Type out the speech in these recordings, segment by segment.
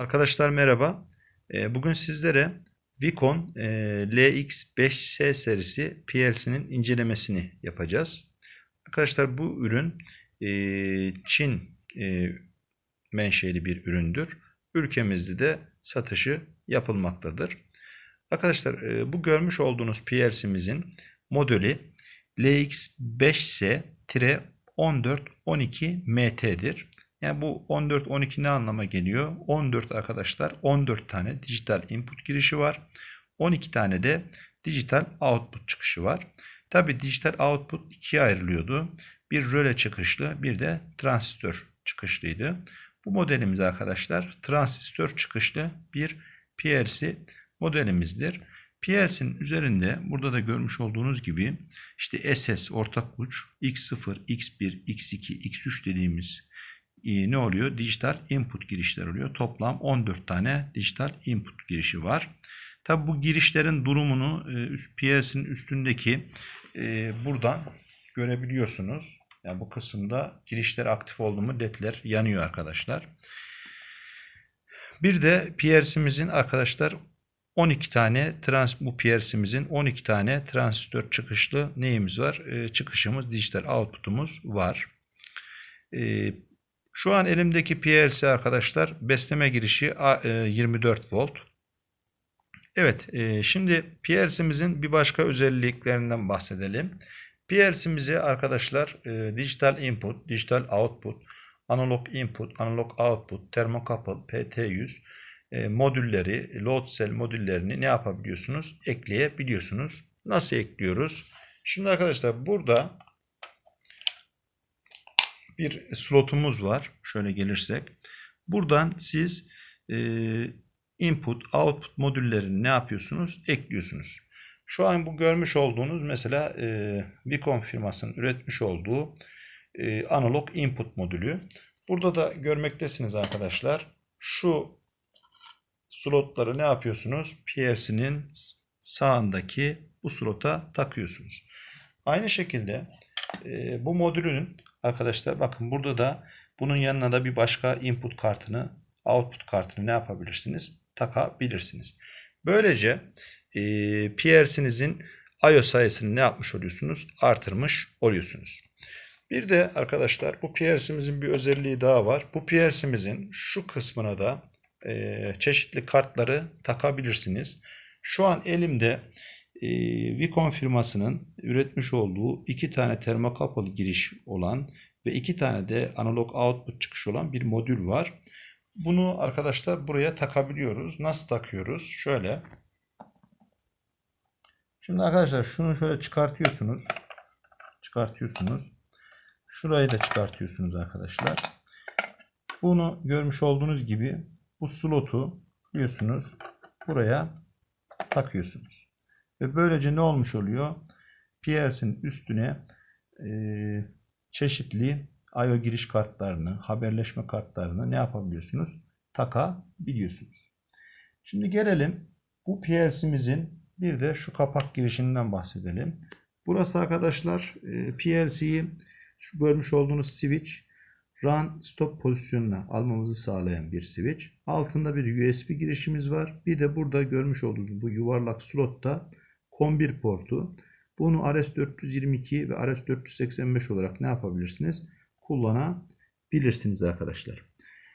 Arkadaşlar merhaba. Ee, Bugün sizlere Vicon e, LX5S serisi PLC'nin incelemesini yapacağız. Arkadaşlar bu ürün e, Çin e, menşeli bir üründür. Ülkemizde de satışı yapılmaktadır. Arkadaşlar bu görmüş olduğunuz PLC'mizin modeli LX5S-1412MT'dir. Yani bu 14 12 ne anlama geliyor? 14 arkadaşlar 14 tane dijital input girişi var. 12 tane de dijital output çıkışı var. Tabi dijital output ikiye ayrılıyordu. Bir röle çıkışlı bir de transistör çıkışlıydı. Bu modelimiz arkadaşlar transistör çıkışlı bir PLC modelimizdir. PLC'nin üzerinde burada da görmüş olduğunuz gibi işte SS ortak uç X0, X1, X2, X3 dediğimiz e, ne oluyor? Dijital input girişler oluyor. Toplam 14 tane dijital input girişi var. Tabi bu girişlerin durumunu e, üst PLC'nin üstündeki e, buradan görebiliyorsunuz. Yani bu kısımda girişler aktif oldu mu ledler yanıyor arkadaşlar. Bir de PLC'mizin arkadaşlar 12 tane trans bu PLC'mizin 12 tane transistör çıkışlı neyimiz var? E, çıkışımız dijital output'umuz var. E, şu an elimdeki PLC arkadaşlar besleme girişi 24 volt. Evet, e, şimdi PLC'mizin bir başka özelliklerinden bahsedelim. PLC'mize arkadaşlar e, dijital input, dijital output, analog input, analog output, thermocouple, PT100 e, modülleri, load cell modüllerini ne yapabiliyorsunuz? Ekleyebiliyorsunuz. Nasıl ekliyoruz? Şimdi arkadaşlar burada bir slotumuz var. Şöyle gelirsek. Buradan siz e, input, output modüllerini ne yapıyorsunuz? Ekliyorsunuz. Şu an bu görmüş olduğunuz mesela e, Vicon firmasının üretmiş olduğu e, analog input modülü. Burada da görmektesiniz arkadaşlar. Şu slotları ne yapıyorsunuz? PLC'nin sağındaki bu slota takıyorsunuz. Aynı şekilde e, bu modülün arkadaşlar bakın burada da bunun yanına da bir başka input kartını output kartını ne yapabilirsiniz? Takabilirsiniz. Böylece e, PLC'nizin I/O sayısını ne yapmış oluyorsunuz? Artırmış oluyorsunuz. Bir de arkadaşlar bu PLC'mizin bir özelliği daha var. Bu PLC'mizin şu kısmına da e, çeşitli kartları takabilirsiniz. Şu an elimde e, Vicon firmasının üretmiş olduğu iki tane termokaplı giriş olan ve iki tane de analog output çıkış olan bir modül var. Bunu arkadaşlar buraya takabiliyoruz. Nasıl takıyoruz? Şöyle. Şimdi arkadaşlar şunu şöyle çıkartıyorsunuz. Çıkartıyorsunuz. Şurayı da çıkartıyorsunuz arkadaşlar. Bunu görmüş olduğunuz gibi bu slotu biliyorsunuz buraya takıyorsunuz. Ve böylece ne olmuş oluyor? PLC'nin üstüne e, çeşitli I/O giriş kartlarını, haberleşme kartlarını ne yapabiliyorsunuz? Takabiliyorsunuz. Şimdi gelelim bu PLC'mizin bir de şu kapak girişinden bahsedelim. Burası arkadaşlar e, PLC'yi şu görmüş olduğunuz switch run stop pozisyonuna almamızı sağlayan bir switch. Altında bir USB girişimiz var. Bir de burada görmüş olduğunuz bu yuvarlak slotta COM1 portu. Bunu RS422 ve RS485 olarak ne yapabilirsiniz? Kullanabilirsiniz arkadaşlar.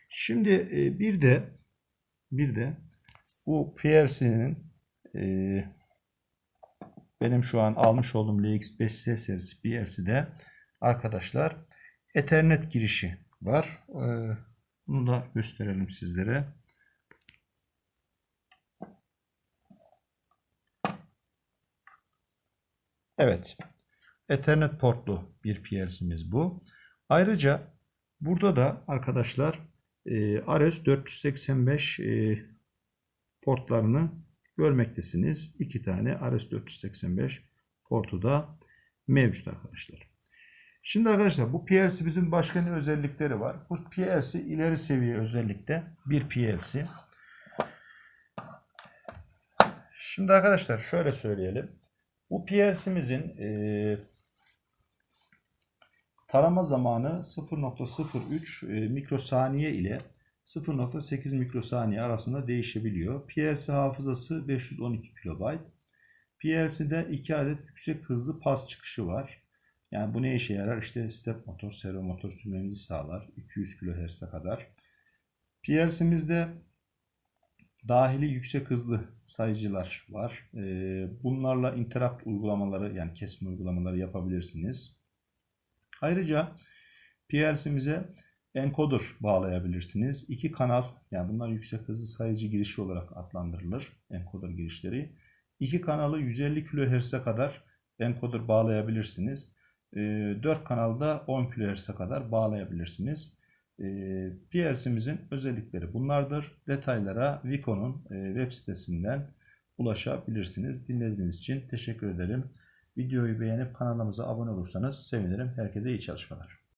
Şimdi e, bir de bir de bu PLC'nin e, benim şu an almış olduğum LX5S serisi PLC'de arkadaşlar Ethernet girişi var. E, bunu da gösterelim sizlere. Evet. Ethernet portlu bir PLC'miz bu. Ayrıca burada da arkadaşlar e, RS485 e, portlarını görmektesiniz. İki tane RS485 portu da mevcut arkadaşlar. Şimdi arkadaşlar bu PLC bizim başka ne özellikleri var? Bu PLC ileri seviye özellikle bir PLC. Şimdi arkadaşlar şöyle söyleyelim. Bu PLC'mizin e, tarama zamanı 0.03 e, mikrosaniye ile 0.8 mikrosaniye arasında değişebiliyor. PLC hafızası 512 KB. PLC'de 2 adet yüksek hızlı pas çıkışı var. Yani bu ne işe yarar? İşte step motor, servo motor sürmemizi sağlar. 200 kHz'e kadar. PLC'mizde dahili yüksek hızlı sayıcılar var. Ee, Bunlarla interrupt uygulamaları yani kesme uygulamaları yapabilirsiniz. Ayrıca PLC'mize encoder bağlayabilirsiniz. İki kanal yani bunlar yüksek hızlı sayıcı girişi olarak adlandırılır. Encoder girişleri. İki kanalı 150 kHz'e kadar encoder bağlayabilirsiniz. 4 kanalda 10 kHz'e kadar bağlayabilirsiniz. PLC'mizin özellikleri bunlardır. Detaylara Vico'nun web sitesinden ulaşabilirsiniz. Dinlediğiniz için teşekkür ederim. Videoyu beğenip kanalımıza abone olursanız sevinirim. Herkese iyi çalışmalar.